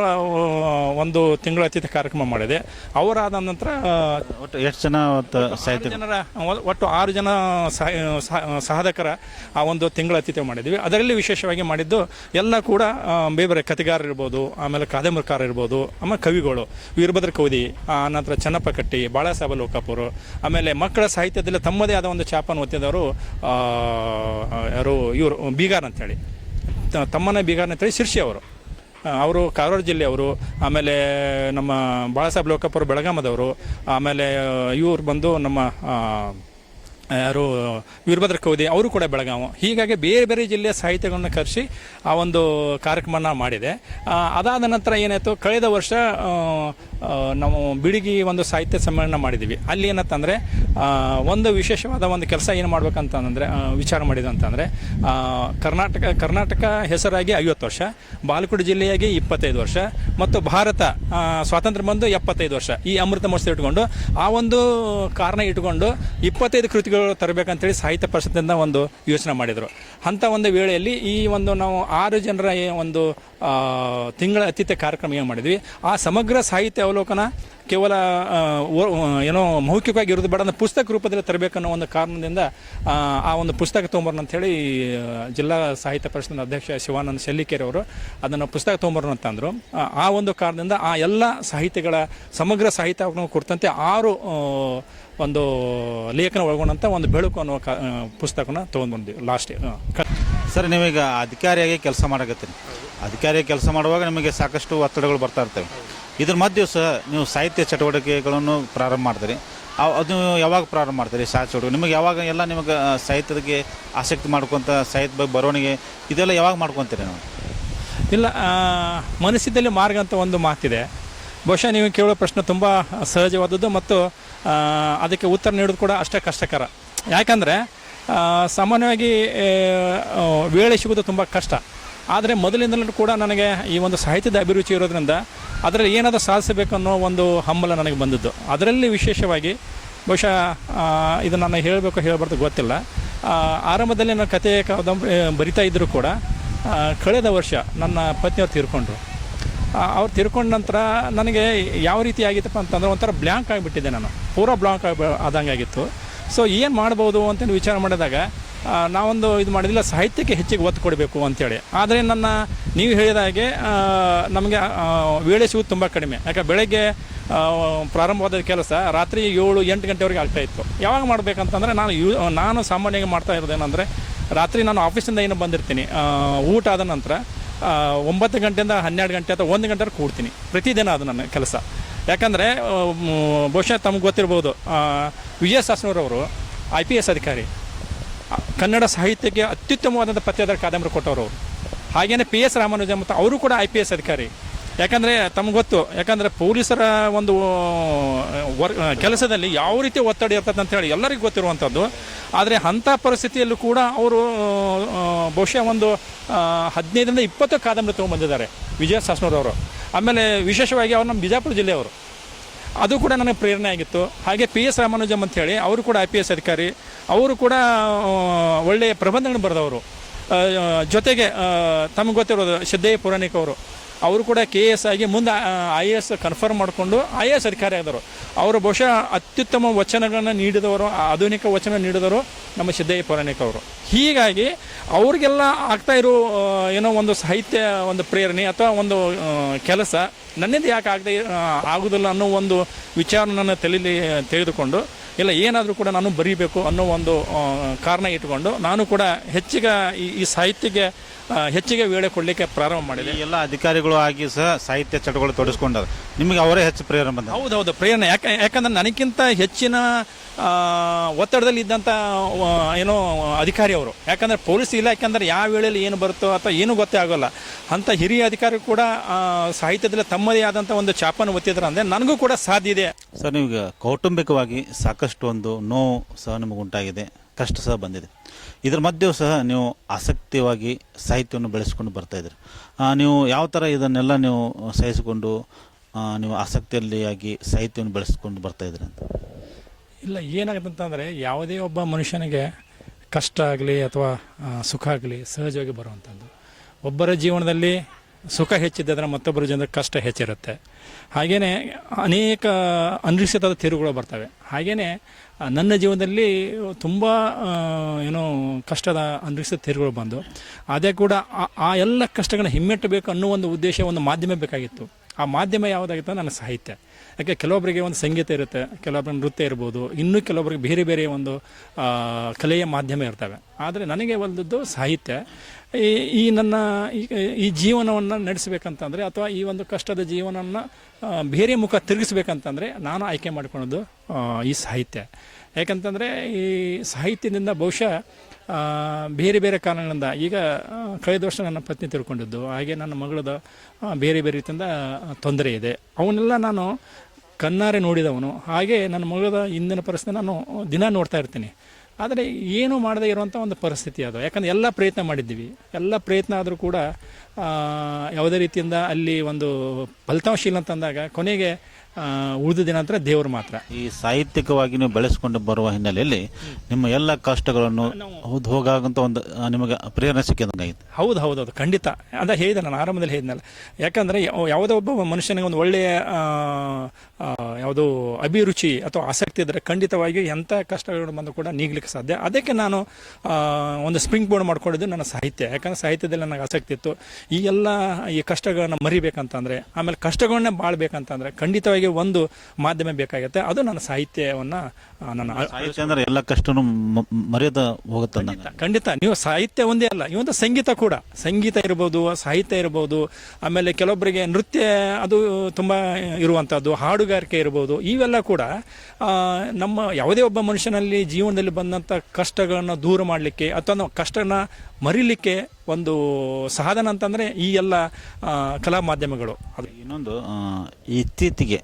ಒಂದು ತಿಂಗಳ ಅತಿಥಿ ಕಾರ್ಯಕ್ರಮ ಮಾಡಿದೆ. ಅವರಾದ ನಂತರ ಒಟ್ಟು ಎಷ್ಟು ಜನ ಸಾಹಿತ್ಯ ಜನರ ಒಟ್ಟು ಆರು ಜನ ಸಾಧಕರ ಆ ಒಂದು ತಿಂಗಳ ಅತಿಥಿ ಮಾಡಿದ್ವಿ ಅದರಲ್ಲಿ ವಿಶೇಷವಾಗಿ ಮಾಡಿದ್ದು ಎಲ್ಲ ಕೂಡ ಬೇರೆ ಬೇರೆ ಕಥೆಗಾರ ಇರ್ಬೋದು ಆಮೇಲೆ ಕಾದಂಬರಿಕಾರ ಇರ್ಬೋದು ಆಮೇಲೆ ಕವಿಗಳು ವೀರಭದ್ರ ಕೌದಿ ಆ ನಂತರ ಚನ್ನಪ್ಪ ಕಟ್ಟಿ ಬಾಳಾಸಾಹೇಬ ಲೋಕಾಪುರ ಆಮೇಲೆ ಮಕ್ಕಳ ಸಾಹಿತ್ಯದಲ್ಲಿ ತಮ್ಮದೇ ಆದ ಒಂದು ಚಾಪನ್ನು ಒತ್ತಿದವರು ಯಾರು ಇವರು ಬೀಗಾರ್ ಅಂತೇಳಿ. ತಮ್ಮನ ಬೀಗಾರ್ ಅಂತೇಳಿ ಶಿರ್ಷಿ ಅವರು. ಅವರು ಕಾರವಾರ ಜಿಲ್ಲೆಯವರು, ಆಮೇಲೆ ನಮ್ಮ ಬಾಳಾಸಾಹೇಬ್ ಲೋಕಪ್ಪರು ಬೆಳಗಾಮದವರು ಆಮೇಲೆ ಇವರು ಬಂದು ನಮ್ಮ ಯಾರು ವೀರಭದ್ರ ಕೌದಿ ಅವರು ಕೂಡ ಬೆಳಗಾವ. ಹೀಗಾಗಿ ಬೇರೆ ಬೇರೆ ಜಿಲ್ಲೆಯ ಸಾಹಿತ್ಯಗಳನ್ನು ಕರೆಸಿ ಆ ಒಂದು ಕಾರ್ಯಕ್ರಮನ ಮಾಡಿದೆ. ಅದಾದ ನಂತರ ಏನಾಯಿತು, ಕಳೆದ ವರ್ಷ ನಾವು ಬಿಡಿಗಿ ಒಂದು ಸಾಹಿತ್ಯ ಸಮ್ಮೇಳನ ಮಾಡಿದ್ದೀವಿ. ಅಲ್ಲಿ ಏನಂತಂದರೆ ಒಂದು ವಿಶೇಷವಾದ ಒಂದು ಕೆಲಸ ಏನು ಮಾಡ್ಬೇಕಂತಂದರೆ ವಿಚಾರ ಮಾಡಿದೆ ಅಂತಂದರೆ ಕರ್ನಾಟಕ ಕರ್ನಾಟಕ ಹೆಸರಾಗಿ ಐವತ್ತು ವರ್ಷ, ಬಾಲಕೋಟೆ ಜಿಲ್ಲೆಯಾಗಿ ಇಪ್ಪತ್ತೈದು ವರ್ಷ, ಮತ್ತು ಭಾರತ ಸ್ವಾತಂತ್ರ್ಯ ಬಂದು ಎಪ್ಪತ್ತೈದು ವರ್ಷ. ಈ ಅಮೃತ ಮಹೋತ್ಸವ ಇಟ್ಕೊಂಡು, ಆ ಒಂದು ಕಾರಣ ಇಟ್ಕೊಂಡು ಇಪ್ಪತ್ತೈದು ಕೃತಿಗಳು ತರಬೇಕಂತೇಳಿ ಸಾಹಿತ್ಯ ಪರಿಷತ್ತಿಂದ ಒಂದು ಯೋಚನೆ ಮಾಡಿದರು. ಅಂಥ ಒಂದು ವೇಳೆಯಲ್ಲಿ ಈ ಒಂದು ನಾವು ಆರು ಜನರ ಒಂದು ತಿಂಗಳ ಅತಿಥ್ಯ ಕಾರ್ಯಕ್ರಮ ಏನು ಮಾಡಿದ್ವಿ. ಆ ಸಮಗ್ರ ಸಾಹಿತ್ಯ ಅವಲೋಕನ ಕೇವಲ ಏನೋ ಮೌಖಿಕವಾಗಿ ಇರೋದು ಬೇಡ ಪುಸ್ತಕ ರೂಪದಲ್ಲಿ ತರಬೇಕನ್ನೋ ಒಂದು ಕಾರಣದಿಂದ ಆ, ಒಂದು ಪುಸ್ತಕ ತೊಗೊಂಬರೋಣ ಅಂಥೇಳಿ ಜಿಲ್ಲಾ ಸಾಹಿತ್ಯ ಪರಿಷತ್ನ ಅಧ್ಯಕ್ಷ ಶಿವಾನಂದ ಶೆಲ್ಲಿಕೇರಿ ಅವರು ಅದನ್ನು ಪುಸ್ತಕ ತೊಗೊಂಬರೋಣ ಅಂತಂದರು ಆ, ಒಂದು ಕಾರಣದಿಂದ ಆ ಎಲ್ಲ ಸಾಹಿತ್ಯಗಳ ಸಮಗ್ರ ಸಾಹಿತ್ಯ ಕುರಿತಂತೆ ಆರು ಒಂದು ಲೇಖನ ಒಳಗೊಂಡಂಥ ಒಂದು ಬೆಳಕು ಅನ್ನೋ ಕಾ- ಪುಸ್ತಕನ ತೊಗೊಂಡು ಬಂದ್ವಿ ಲಾಸ್ಟ್ ಸರ್ ನೀವೀಗ ಅಧಿಕಾರಿಯಾಗಿ ಕೆಲಸ ಮಾಡಕತ್ತೀನಿ. ಅಧಿಕಾರಿಯಾಗಿ ಕೆಲಸ ಮಾಡುವಾಗ ನಿಮಗೆ ಸಾಕಷ್ಟು ಒತ್ತಡಗಳು ಬರ್ತಾ ಇರ್ತವೆ. ಇದ್ರ ಮಧ್ಯೆ ಸಹ ನೀವು ಸಾಹಿತ್ಯ ಚಟುವಟಿಕೆಗಳನ್ನು ಪ್ರಾರಂಭ ಮಾಡ್ತೀರಿ. ಅದು ಯಾವಾಗ ಪ್ರಾರಂಭ ಮಾಡ್ತೀರಿ? ಸಾಹಿತ್ಯ ಚಟುವಟಿಕೆ. ನಿಮಗೆ ಯಾವಾಗ ಎಲ್ಲ ನಿಮಗೆ ಸಾಹಿತ್ಯಕ್ಕೆ ಆಸಕ್ತಿ ಮಾಡ್ಕೊತ, ಸಾಹಿತ್ಯ ಬಗ್ಗೆ ಬರವಣಿಗೆ ಇದೆಲ್ಲ ಯಾವಾಗ ಮಾಡ್ಕೊತೀರಿ ನಾವು? ಇಲ್ಲ ಮನಸ್ಸಿದ್ದಲ್ಲಿ ಮಾರ್ಗ ಅಂತ ಒಂದು ಮಾತಿದೆ. ಬಹುಶಃ ನೀವು ಕೇಳೋ ಪ್ರಶ್ನೆ ತುಂಬ ಸಹಜವಾದದ್ದು ಮತ್ತು ಅದಕ್ಕೆ ಉತ್ತರ ನೀಡೋದು ಕೂಡ ಅಷ್ಟೇ ಕಷ್ಟಕರ. ಯಾಕಂದರೆ ಸಾಮಾನ್ಯವಾಗಿ ವೇಳೆ ಸಿಗೋದು ತುಂಬ ಕಷ್ಟ. ಆದರೆ ಮೊದಲಿಂದಲೂ ಕೂಡ ನನಗೆ ಈ ಒಂದು ಸಾಹಿತ್ಯದ ಅಭಿರುಚಿ ಇರೋದ್ರಿಂದ ಅದರಲ್ಲಿ ಏನಾದರೂ ಸಾಧಿಸಬೇಕು ಅನ್ನೋ ಒಂದು ಹಂಬಲ ನನಗೆ ಬಂದದ್ದು. ಅದರಲ್ಲಿ ವಿಶೇಷವಾಗಿ ಬಹುಶಃ ಇದು ನಾನು ಹೇಳಬೇಕು ಹೇಳಬಾರ್ದು ಗೊತ್ತಿಲ್ಲ. ಆರಂಭದಲ್ಲಿ ನಾನು ಕತೆ ಕಾದಂಬರಿ ಬರಿತಾ ಇದ್ದರೂ ಕೂಡ ಕಳೆದ ವರ್ಷ ನನ್ನ ಪತ್ನಿಯವ್ರು ತೀರ್ಕೊಂಡ್ರು. ಅವ್ರು ತಿರ್ಕೊಂಡ ನಂತರ ನನಗೆ ಯಾವ ರೀತಿ ಆಗಿತ್ತಪ್ಪ ಅಂತಂದ್ರೆ ಒಂಥರ ಬ್ಲ್ಯಾಂಕ್ ಆಗಿಬಿಟ್ಟಿದ್ದೆ ನಾನು. ಪೂರಾ ಬ್ಲಾಂಕ್ ಆಗಿ ಆದಂಗೆ ಆಗಿತ್ತು ಸೊ ಏನು ಮಾಡ್ಬೋದು ಅಂತ ವಿಚಾರ ಮಾಡಿದಾಗ ನಾವೊಂದು ಇದು ಮಾಡಿದಿಲ್ಲ ಸಾಹಿತ್ಯಕ್ಕೆ ಹೆಚ್ಚಿಗೆ ಒತ್ತು ಕೊಡಬೇಕು ಅಂತೇಳಿ. ಆದರೆ ನನ್ನ, ನೀವು ಹೇಳಿದ ಹಾಗೆ ನಮಗೆ ವೇಳೆ ಸಿಗೋದು ತುಂಬ ಕಡಿಮೆ. ಯಾಕೆ, ಬೆಳಗ್ಗೆ ಪ್ರಾರಂಭವಾದ ಕೆಲಸ ರಾತ್ರಿ ಏಳು, ಎಂಟು ಗಂಟೆವರೆಗೆ ಆಗ್ತಾ ಇತ್ತು. ಯಾವಾಗ ಮಾಡಬೇಕಂತಂದರೆ, ನಾನು ಯೂ, ನಾನು ಸಾಮಾನ್ಯವಾಗಿ ಮಾಡ್ತಾ ಇರೋದೇನೆಂದರೆ, ರಾತ್ರಿ ನಾನು ಆಫೀಸಿಂದ ಏನು ಬಂದಿರ್ತೀನಿ. ಊಟ ಆದ ನಂತರ ಒಂಬತ್ತು ಗಂಟೆಯಿಂದ ಹನ್ನೆರಡು ಗಂಟೆ ಅಥವಾ ಒಂದು ಗಂಟೆ ಕೂಡ್ತೀನಿ. ಪ್ರತಿದಿನ ಅದು ನನ್ನ ಕೆಲಸ. ಯಾಕಂದರೆ ಬಹುಶಃ ತಮ್ಗೆ ಗೊತ್ತಿರ್ಬೋದು ವಿಜಯ ಶಾಸನೂರವರು ಐ ಪಿ ಎಸ್ ಅಧಿಕಾರಿ. ಕನ್ನಡ ಸಾಹಿತ್ಯಕ್ಕೆ ಅತ್ಯುತ್ತಮವಾದಂಥ ಪತ್ತೆದಾರ ಕಾದಂಬರಿ ಕೊಟ್ಟವರು ಅವರು. ಹಾಗೆಯೇ ಪಿ ಎಸ್ ರಾಮಾನುಜ ಮತ್ತು ಅವರು ಕೂಡ ಐ ಪಿ ಎಸ್ ಅಧಿಕಾರಿ. ಯಾಕಂದರೆ, ತಮ್ಗೆ ಗೊತ್ತು, ಯಾಕಂದರೆ ಪೊಲೀಸರ ಒಂದು ವರ್ ಕೆಲಸದಲ್ಲಿ ಯಾವ ರೀತಿ ಒತ್ತಡ ಇರ್ತದೆ ಅಂತ ಹೇಳಿ ಎಲ್ಲರಿಗೂ ಗೊತ್ತಿರುವಂಥದ್ದು ಆದರೆ ಅಂಥ ಪರಿಸ್ಥಿತಿಯಲ್ಲೂ ಕೂಡ ಅವರು ಬಹುಶಃ ಒಂದು ಹದಿನೈದರಿಂದ ಇಪ್ಪತ್ತು ಕಾದಂಬರಿ ತೊಗೊಂಬಂದಿದ್ದಾರೆ ವಿಜಯ ಸಾಸ್ನೂರವರು ಆಮೇಲೆ ವಿಶೇಷವಾಗಿ ಅವ್ರು ನಮ್ಮ ಬಿಜಾಪುರ ಜಿಲ್ಲೆಯವರು. ಅದು ಕೂಡ ನನಗೆ ಪ್ರೇರಣೆ ಆಗಿತ್ತು. ಹಾಗೆ ಪಿ ಎಸ್ ರಾಮಾನುಜಮ್ ಅಂತ ಹೇಳಿ ಅವರು ಕೂಡ ಐ ಪಿ ಎಸ್ ಅಧಿಕಾರಿ. ಅವರು ಕೂಡ ಒಳ್ಳೆಯ ಪ್ರಬಂಧಗಳನ್ನು ಬರೆದವರು. ಜೊತೆಗೆ ತಮಗೆ ಗೊತ್ತಿರೋದು ಸಿದ್ದಯ್ಯ ಪುರಾಣಿಕ್ ಅವರು. ಅವರು ಕೂಡ ಕೆ ಎಸ್ ಆಗಿ ಮುಂದೆ ಐ ಎ ಎಸ್ ಕನ್ಫರ್ಮ್ ಮಾಡಿಕೊಂಡು ಐ ಎ ಎಸ್ ಅಧಿಕಾರಿ ಆದರು ಅವರು ಬಹುಶಃ ಅತ್ಯುತ್ತಮ ವಚನಗಳನ್ನು ನೀಡಿದವರು ಆಧುನಿಕ ವಚನ ನೀಡಿದವರು ನಮ್ಮ ಸಿದ್ದಯ್ಯ ಪುರಾಣಿಕ್ ಅವರು. ಹೀಗಾಗಿ ಅವ್ರಿಗೆಲ್ಲ ಆಗ್ತಾ ಇರೋ ಏನೋ ಒಂದು ಸಾಹಿತ್ಯ, ಒಂದು ಪ್ರೇರಣೆ ಅಥವಾ ಒಂದು ಕೆಲಸ ನನ್ನಿಂದ ಯಾಕೆ ಆಗದೆ ಆಗೋದಿಲ್ಲ ಅನ್ನೋ ಒಂದು ವಿಚಾರ ನನ್ನ ತಲೆಯಲ್ಲಿ ತೆಗೆದುಕೊಂಡು, ಇಲ್ಲ ಏನಾದರೂ ಕೂಡ ನಾನು ಬರೀಬೇಕು ಅನ್ನೋ ಒಂದು ಕಾರಣ ಇಟ್ಕೊಂಡು ನಾನು ಕೂಡ ಹೆಚ್ಚಿಗೆ ಈ ಸಾಹಿತ್ಯಕ್ಕೆ ಹೆಚ್ಚಿಗೆ ವೇಳೆ ಕೊಡಲಿಕ್ಕೆ ಪ್ರಾರಂಭ ಮಾಡಿದೆ. ಈ ಎಲ್ಲ ಅಧಿಕಾರಿಗಳು ಆಗಿ ಸಹ ಸಾಹಿತ್ಯ ಚಟುವಟಿಕೆ ತೊಡಗಿಸ್ಕೊಂಡಾರ. ನಿಮಗೆ ಅವರೇ ಹೆಚ್ಚು ಪ್ರೇರಣೆ ಬಂದ ಹೌದೌದು ಪ್ರೇರಣೆ. ಯಾಕೆ ಯಾಕಂದ್ರೆ ನನಗಿಂತ ಹೆಚ್ಚಿನ ಒತ್ತಡದಲ್ಲಿ ಇದ್ದಂಥ ಏನೋ ಅಧಿಕಾರಿ ಅವರು. ಯಾಕಂದ್ರೆ ಪೊಲೀಸ್ ಇಲಾಖೆ ಅಂದ್ರೆ ಯಾವ ವೇಳೆಯಲ್ಲಿ ಏನು ಬರುತ್ತೋ ಅಥವಾ ಏನು ಗೊತ್ತೇ ಆಗೋಲ್ಲ. ಅಂಥ ಹಿರಿಯ ಅಧಿಕಾರಿ ಕೂಡ ಸಾಹಿತ್ಯದಲ್ಲಿ ತಮ್ಮದೇ ಆದಂಥ ಒಂದು ಚಾಪನ್ನು ಒತ್ತಿದ್ರೆ ಅಂದರೆ ನನಗೂ ಕೂಡ ಸಾಧ್ಯ ಇದೆ. ಸರ್ ನಿಮಗೆ ಕೌಟುಂಬಿಕವಾಗಿ ಸಾಕಷ್ಟು ಒಂದು ನೋವು ಸಹ ನಿಮಗೆ ಉಂಟಾಗಿದೆ ಕಷ್ಟ ಸಹ ಬಂದಿದೆ. ಇದ್ರ ಮಧ್ಯೆಯೂ ಸಹ ನೀವು ಆಸಕ್ತಿಯವಾಗಿ ಸಾಹಿತ್ಯವನ್ನು ಬೆಳೆಸ್ಕೊಂಡು ಬರ್ತಾ ಇದ್ದೀರಿ. ನೀವು ಯಾವ ಥರ ಇದನ್ನೆಲ್ಲ ನೀವು ಸಹಿಸಿಕೊಂಡು ನೀವು ಆಸಕ್ತಿಯಲ್ಲಿ ಆಗಿ ಸಾಹಿತ್ಯವನ್ನು ಬೆಳೆಸ್ಕೊಂಡು ಬರ್ತಾ ಇದ್ದೀರಿ ಅಂತ? ಇಲ್ಲ, ಏನಾಗುತ್ತೆ ಅಂತಂದರೆ ಯಾವುದೇ ಒಬ್ಬ ಮನುಷ್ಯನಿಗೆ ಕಷ್ಟ ಆಗಲಿ ಅಥವಾ ಸುಖ ಆಗಲಿ ಸಹಜವಾಗಿ ಬರುವಂಥದ್ದು. ಒಬ್ಬರ ಜೀವನದಲ್ಲಿ ಸುಖ ಹೆಚ್ಚಿದ್ದರೆ ಮತ್ತೊಬ್ಬರ ಜನರ ಕಷ್ಟ ಹೆಚ್ಚಿರುತ್ತೆ. ಹಾಗೆಯೇ ಅನೇಕ ಅನಿರೀಕ್ಷಿತದ ತಿರುಗಳು ಬರ್ತವೆ. ಹಾಗೆಯೇ ನನ್ನ ಜೀವನದಲ್ಲಿ ತುಂಬ ಏನೋ ಕಷ್ಟದ ಅನಿರೀಕ್ಷಿತ ತಿರುಗಳು ಬಂದು, ಅದೇ ಕೂಡ ಆ- ಆ ಎಲ್ಲ ಕಷ್ಟಗಳನ್ನ ಹಿಮ್ಮೆಟ್ಟಬೇಕು ಅನ್ನೋ ಒಂದು ಉದ್ದೇಶ, ಒಂದು ಮಾಧ್ಯಮ ಬೇಕಾಗಿತ್ತು. ಆ ಮಾಧ್ಯಮ ಯಾವುದಾಗಿತ್ತು ನನ್ನ ಸಾಹಿತ್ಯ. ಯಾಕೆ ಕೆಲವೊಬ್ಬರಿಗೆ ಒಂದು ಸಂಗೀತ ಇರುತ್ತೆ ಕೆಲವೊಬ್ಬರಿಗೆ ನೃತ್ಯ ಇರ್ಬೋದು, ಇನ್ನೂ ಕೆಲವೊಬ್ಬರಿಗೆ ಬೇರೆ ಬೇರೆ ಒಂದು ಕಲೆಯ ಮಾಧ್ಯಮ ಇರ್ತವೆ. ಆದರೆ ನನಗೆ ಒಂದದ್ದು ಸಾಹಿತ್ಯ. ಈ ಈ ನನ್ನ, ಈ- ಜೀವನವನ್ನು ನಡೆಸಬೇಕಂತಂದರೆ ಅಥವಾ ಈ ಒಂದು ಕಷ್ಟದ ಜೀವನವನ್ನು ಬೇರೆ ಮುಖ ತಿರುಗಿಸ್ಬೇಕಂತಂದರೆ ನಾನು ಆಯ್ಕೆ ಮಾಡಿಕೊಳ್ಳೋದು ಈ ಸಾಹಿತ್ಯ. ಯಾಕಂತಂದರೆ ಈ ಸಾಹಿತ್ಯದಿಂದ ಬಹುಶಃ ಬೇರೆ ಬೇರೆ ಕಾರಣಗಳಿಂದ, ಈಗ ಕಳೆದ ವರ್ಷ ನನ್ನ ಪತ್ನಿ ತಿಳ್ಕೊಂಡಿದ್ದು, ಹಾಗೆ ನನ್ನ ಮಗಳದ ಬೇರೆ ಬೇರೆ ರೀತಿಯಿಂದ ತೊಂದರೆ ಇದೆ. ಅವನ್ನೆಲ್ಲ ನಾನು ಕಣ್ಣಾರೆ ನೋಡಿದವನು. ಹಾಗೆ ನನ್ನ ಮಗಳದ ಇಂದಿನ ಪರಿಸ್ಥಿತಿ ನಾನು ದಿನ ನೋಡ್ತಾ ಇರ್ತೀನಿ. ಆದರೆ ಏನು ಮಾಡದೇ ಇರುವಂಥ ಒಂದು ಪರಿಸ್ಥಿತಿ ಅದು. ಯಾಕಂದ್ರೆ ಎಲ್ಲ ಪ್ರಯತ್ನ ಮಾಡಿದ್ದೀವಿ. ಎಲ್ಲ ಪ್ರಯತ್ನ ಆದರೂ ಕೂಡ ಯಾವುದೇ ರೀತಿಯಿಂದ ಅಲ್ಲಿ ಒಂದು ಫಲಿತಾಂಶ ಇಲ್ಲ ಅಂತಂದಾಗ ಕೊನೆಗೆ ಉಳಿದ ದಿನ ನಂತರ ದೇವರು ಮಾತ್ರ. ಈ ಸಾಹಿತ್ಯಿಕವಾಗಿ ನೀವು ಬೆಳೆಸ್ಕೊಂಡು ಬರುವ ಹಿನ್ನೆಲೆಯಲ್ಲಿ ನಿಮ್ಮ ಎಲ್ಲ ಕಷ್ಟಗಳನ್ನು ಹೌದು ಹೋಗಾಗಂತ ಒಂದು ನಿಮಗೆ ಪ್ರೇರಣೆ ಸಿಕ್ಕಿದಂಗಾಗಿತ್ತು ಹೌದು ಹೌದು ಹೌದು ಖಂಡಿತ. ಅದ ಹೇಳಿದೆ ನಾನು ಆರಂಭದಲ್ಲಿ ಹೇಳಿದ್ನಲ್ಲ. ಯಾಕಂದರೆ ಯಾವ- ಯಾವುದೋ ಒಬ್ಬ ಮನುಷ್ಯನಿಗೆ ಒಂದು ಒಳ್ಳೆಯ ಯಾವುದೋ ಅಭಿರುಚಿ ಅಥವಾ ಆಸಕ್ತಿ ಇದ್ದರೆ ಖಂಡಿತವಾಗಿ ಎಂಥ ಕಷ್ಟಗಳು ಬಂದು ಕೂಡ ನೀಗ್ಲಿಕ್ಕೆ ಸಾಧ್ಯ. ಅದಕ್ಕೆ ನಾನು ಒಂದು ಸ್ಪ್ರಿಂಗ್ ಬೋರ್ಡ್ ಮಾಡ್ಕೊಂಡಿದ್ದು ನನ್ನ ಸಾಹಿತ್ಯ. ಯಾಕಂದ್ರೆ ಸಾಹಿತ್ಯದಲ್ಲಿ ನನಗೆ ಆಸಕ್ತಿ ಇತ್ತು. ಈ ಎಲ್ಲ ಈ ಕಷ್ಟಗಳನ್ನ ಮರಿಬೇಕಂತಂದರೆ ಆಮೇಲೆ ಕಷ್ಟಗಳನ್ನೇ ಬಾಳ್ಬೇಕಂತಂದರೆ ಖಂಡಿತವಾಗಿ ಒಂದು ಮಾಧ್ಯಮ ಬೇಕಾಗುತ್ತೆ. ಅದು ನನ್ನ ಸಾಹಿತ್ಯವನ್ನು ನನ್ನ ಸಾಹಿತ್ಯ ಅಂದ್ರೆ ಎಲ್ಲ ಕಷ್ಟನು ಮರೆಯದ ಹೋಗುತ್ತೆ. ಖಂಡಿತ ನೀವು ಸಾಹಿತ್ಯ ಒಂದೇ ಅಲ್ಲ ಇವಂತ ಸಂಗೀತ ಕೂಡ. ಸಂಗೀತ ಇರ್ಬೋದು ಸಾಹಿತ್ಯ ಇರ್ಬೋದು ಆಮೇಲೆ ಕೆಲವೊಬ್ಬರಿಗೆ ನೃತ್ಯ ಅದು ತುಂಬ ಇರುವಂಥದ್ದು ಹಾಡುಗಾರಿಕೆ ಇರ್ಬೋದು ಇವೆಲ್ಲ ಕೂಡ ಆ, ನಮ್ಮ ಯಾವುದೇ ಒಬ್ಬ ಮನುಷ್ಯನಲ್ಲಿ ಜೀವನದಲ್ಲಿ ಬಂದಂಥ ಕಷ್ಟಗಳನ್ನು ದೂರ ಮಾಡಲಿಕ್ಕೆ ಅಥವಾ ನಾವು ಕಷ್ಟನ ಮರಿಲಿಕ್ಕೆ ಒಂದು ಸಾಧನ ಅಂತಂದರೆ ಈ ಎಲ್ಲ ಆ, ಕಲಾ ಮಾಧ್ಯಮಗಳು. ಅದು. ಇನ್ನೊಂದು ಆ, ಇತ್ತೀಚೆಗೆ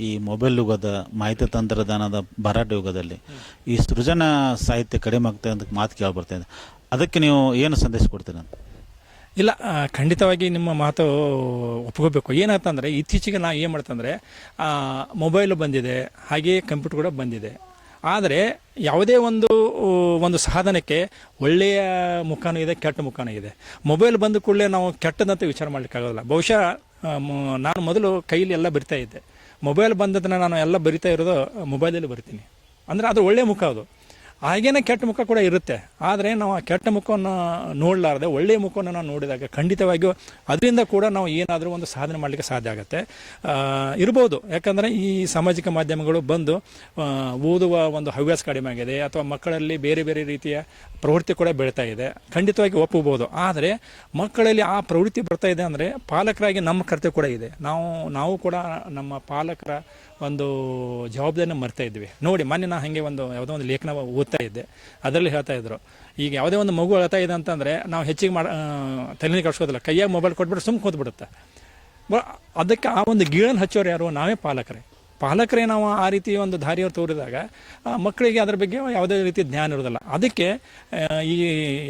ಈ ಮೊಬೈಲ್ ಯುಗದ ಮಾಹಿತಿ ತಂತ್ರಜ್ಞಾನದ ಭರಾಟೆ ಯುಗದಲ್ಲಿ ಈ ಸೃಜನ ಸಾಹಿತ್ಯ ಕಡಿಮೆ ಆಗ್ತದೆ ಅಂತ ಮಾತು ಕೇಳಿ ಬರ್ತಾ ಇದೆ. ಅದಕ್ಕೆ ನೀವು ಏನು ಸಂದೇಶ ಕೊಡ್ತೀರ ಇಲ್ಲ ಖಂಡಿತವಾಗಿ ನಿಮ್ಮ ಮಾತು ಒಪ್ಕೋಬೇಕು. ಏನಂತಂದರೆ ಇತ್ತೀಚೆಗೆ ನಾ ಏನು ಮಾಡ್ತಂದರೆ ಮೊಬೈಲ್ ಬಂದಿದೆ ಹಾಗೆಯೇ ಕಂಪ್ಯೂಟರ್ ಕೂಡ ಬಂದಿದೆ. ಆದರೆ, ಯಾವುದೇ ಒಂದು ಒಂದು ಸಾಧನಕ್ಕೆ ಒಳ್ಳೆಯ ಮುಖಾನೂ ಇದೆ, ಕೆಟ್ಟ ಮುಖಾನೂ ಇದೆ. ಮೊಬೈಲ್ ಬಂದ ಕೂಡಲೇ ನಾವು ಕೆಟ್ಟದಂತ ವಿಚಾರ ಮಾಡಲಿಕ್ಕಾಗೋದಿಲ್ಲ. ಬಹುಶಃ ನಾನು ಮೊದಲು ಕೈಲಿ ಎಲ್ಲ ಬರಿತಾ ಇದ್ದೆ. ಮೊಬೈಲ್ ಬಂದದನ್ನ ನಾನು ಎಲ್ಲ ಬರಿತಾ ಇರೋದು ಮೊಬೈಲಲ್ಲಿ ಬರ್ತೀನಿ. ಅಂದರೆ ಅದು ಒಳ್ಳೆಯ ಮುಖ ಅದು. ಹಾಗೇನೆ ಕೆಟ್ಟ ಮುಖ ಕೂಡ ಇರುತ್ತೆ. ಆದರೆ ನಾವು ಆ ಕೆಟ್ಟ ಮುಖವನ್ನು ನೋಡಲಾರ್ದೆ ಒಳ್ಳೆಯ ಮುಖವನ್ನು ನಾವು ನೋಡಿದಾಗ ಖಂಡಿತವಾಗಿಯೂ ಅದರಿಂದ ಕೂಡ ನಾವು ಏನಾದರೂ ಒಂದು ಸಾಧನೆ ಮಾಡಲಿಕ್ಕೆ ಸಾಧ್ಯ ಆಗುತ್ತೆ. ಇರ್ಬೋದು. ಯಾಕಂದರೆ ಈ ಸಾಮಾಜಿಕ ಮಾಧ್ಯಮಗಳು ಬಂದು ಓದುವ ಒಂದು ಹವ್ಯಾಸ ಕಡಿಮೆ ಆಗಿದೆ ಅಥವಾ ಮಕ್ಕಳಲ್ಲಿ ಬೇರೆ ಬೇರೆ ರೀತಿಯ ಪ್ರವೃತ್ತಿ ಕೂಡ ಬೆಳೀತಾ ಇದೆ. ಖಂಡಿತವಾಗಿ ಒಪ್ಪಬಹುದು. ಆದರೆ ಮಕ್ಕಳಲ್ಲಿ ಆ ಪ್ರವೃತ್ತಿ ಬರ್ತಾ ಇದೆ ಅಂದರೆ ಪಾಲಕರಾಗಿ ನಮ್ಮ ಕರ್ತವ್ಯ ಕೂಡ ಇದೆ. ನಾವು ನಾವು ಕೂಡ ನಮ್ಮ ಪಾಲಕರ ಒಂದು ಜವಾಬ್ದಾರಿನ ಮರ್ತಾ ಇದ್ವಿ. ನೋಡಿ, ಮೊನ್ನೆ ನಾ ಹಾಗೆ ಒಂದು ಯಾವುದೋ ಒಂದು ಲೇಖನ ಓದ್ತಾ ಇದ್ದೆ. ಅದರಲ್ಲಿ ಹೇಳ್ತಾ ಇದ್ರು. ಈಗ ಯಾವುದೇ ಒಂದು ಮಗು ಅಳ್ತಾ ಇದೆ ಅಂತಂದರೆ ನಾವು ಹೆಚ್ಚಿಗೆ ಮಾಡ ತಲೆನೇ ಕಳ್ಸೋದಿಲ್ಲ ಕೈಯಾಗ ಮೊಬೈಲ್ ಕೊಟ್ಬಿಟ್ಟು ಸುಮ್ಮನೆ ಕೂತ್ಬಿಡುತ್ತೆ? ಅದಕ್ಕೆ ಆ ಒಂದು ಗೀಳನ್ನು ಹಚ್ಚೋರು ಯಾರು? ನಾವೇ ಪಾಲಕರೇ. ಪಾಲಕರೇ ನಾವು ಆ ರೀತಿ ಒಂದು ದಾರಿಯವ್ರು ತೋರಿದಾಗ ಮಕ್ಕಳಿಗೆ ಅದ್ರ ಬಗ್ಗೆ ಯಾವುದೇ ರೀತಿ ಜ್ಞಾನ ಇರೋದಿಲ್ಲ ಅದಕ್ಕೆ ಈ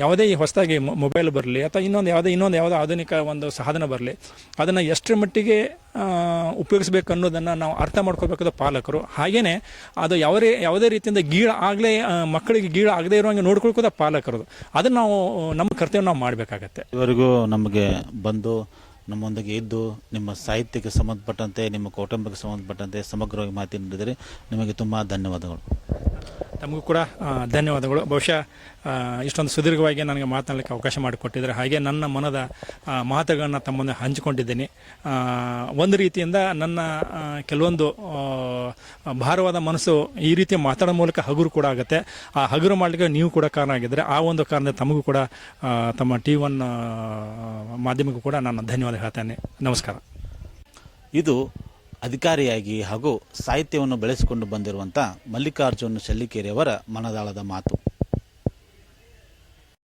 ಯಾವುದೇ ಈ ಹೊಸದಾಗಿ ಮೊಬೈಲ್ ಬರಲಿ ಅಥವಾ ಇನ್ನೊಂದು ಯಾವುದೇ, ಇನ್ನೊಂದು ಯಾವುದೋ ಆಧುನಿಕ ಒಂದು ಸಾಧನ ಬರಲಿ, ಅದನ್ನು ಎಷ್ಟರ ಮಟ್ಟಿಗೆ ಉಪಯೋಗಿಸ್ಬೇಕು ಅನ್ನೋದನ್ನು ನಾವು ಅರ್ಥ ಮಾಡ್ಕೋಬೇಕಾದ ಪಾಲಕರು. ಹಾಗೇ ಅದು ಯಾವುದೇ ಯಾವುದೇ ರೀತಿಯಿಂದ ಗೀಳ ಆಗಲೇ ಮಕ್ಕಳಿಗೆ ಗೀಳ ಆಗದೇ ಇರುವಂಗೆ ನೋಡ್ಕೊಳ್ಕೋದ ಪಾಲಕರದು. ಅದನ್ನು ನಾವು, ನಮ್ಮ ಕರ್ತವ್ಯ ನಾವು ಮಾಡಬೇಕಾಗತ್ತೆ. ಇವರಿಗೂ ನಮಗೆ ಬಂದು ನಮ್ಮೊಂದಿಗೆ ಇದ್ದು ನಿಮ್ಮ ಸಾಹಿತ್ಯಕ್ಕೆ ಸಂಬಂಧಪಟ್ಟಂತೆ ನಿಮ್ಮ ಕೌಟುಂಬಕ್ಕೆ ಸಂಬಂಧಪಟ್ಟಂತೆ ಸಮಗ್ರವಾಗಿ ಮಾಹಿತಿ ನೀಡಿದರೆ ನಿಮಗೆ ತುಂಬ ಧನ್ಯವಾದಗಳು. ತಮಗೂ ಕೂಡ ಧನ್ಯವಾದಗಳು. ಬಹುಶಃ ಇಷ್ಟೊಂದು ಸುದೀರ್ಘವಾಗಿ ನನಗೆ ಮಾತನಾಡಲಿಕ್ಕೆ ಅವಕಾಶ ಮಾಡಿಕೊಟ್ಟಿದ್ದಾರೆ. ಹಾಗೆ ನನ್ನ ಮನದ ಮಾತುಗಳನ್ನು ತಮ್ಮನ್ನು ಹಂಚಿಕೊಂಡಿದ್ದೀನಿ. ಒಂದು ರೀತಿಯಿಂದ ನನ್ನ ಕೆಲವೊಂದು ಭಾರವಾದ ಮನಸ್ಸು ಈ ರೀತಿ ಮಾತಾಡೋ ಮೂಲಕ ಹಗುರು ಕೂಡ ಆಗುತ್ತೆ. ಆ ಹಗುರು ಮಾಡಲಿಕ್ಕೆ ನೀವು ಕೂಡ ಕಾರಣ ಆಗಿದ್ದರೆ ಆ ಒಂದು ಕಾರಣ ತಮಗೂ ಕೂಡ ತಮ್ಮ ಟಿ ಒನ್ ಮಾಧ್ಯಮಕ್ಕೂ ಕೂಡ ನಾನು ಧನ್ಯವಾದ ಹೇಳ್ತೇನೆ. ನಮಸ್ಕಾರ. ಇದು ಅಧಿಕಾರಿಯಾಗಿ ಹಾಗೂ ಸಾಹಿತ್ಯವನ್ನು ಬೆಳೆಸಿಕೊಂಡು ಬಂದಿರುವಂಥ ಮಲ್ಲಿಕಾರ್ಜುನ್ ಶೆಲ್ಲಿಕೇರಿಯವರ ಮನದಾಳದ ಮಾತು.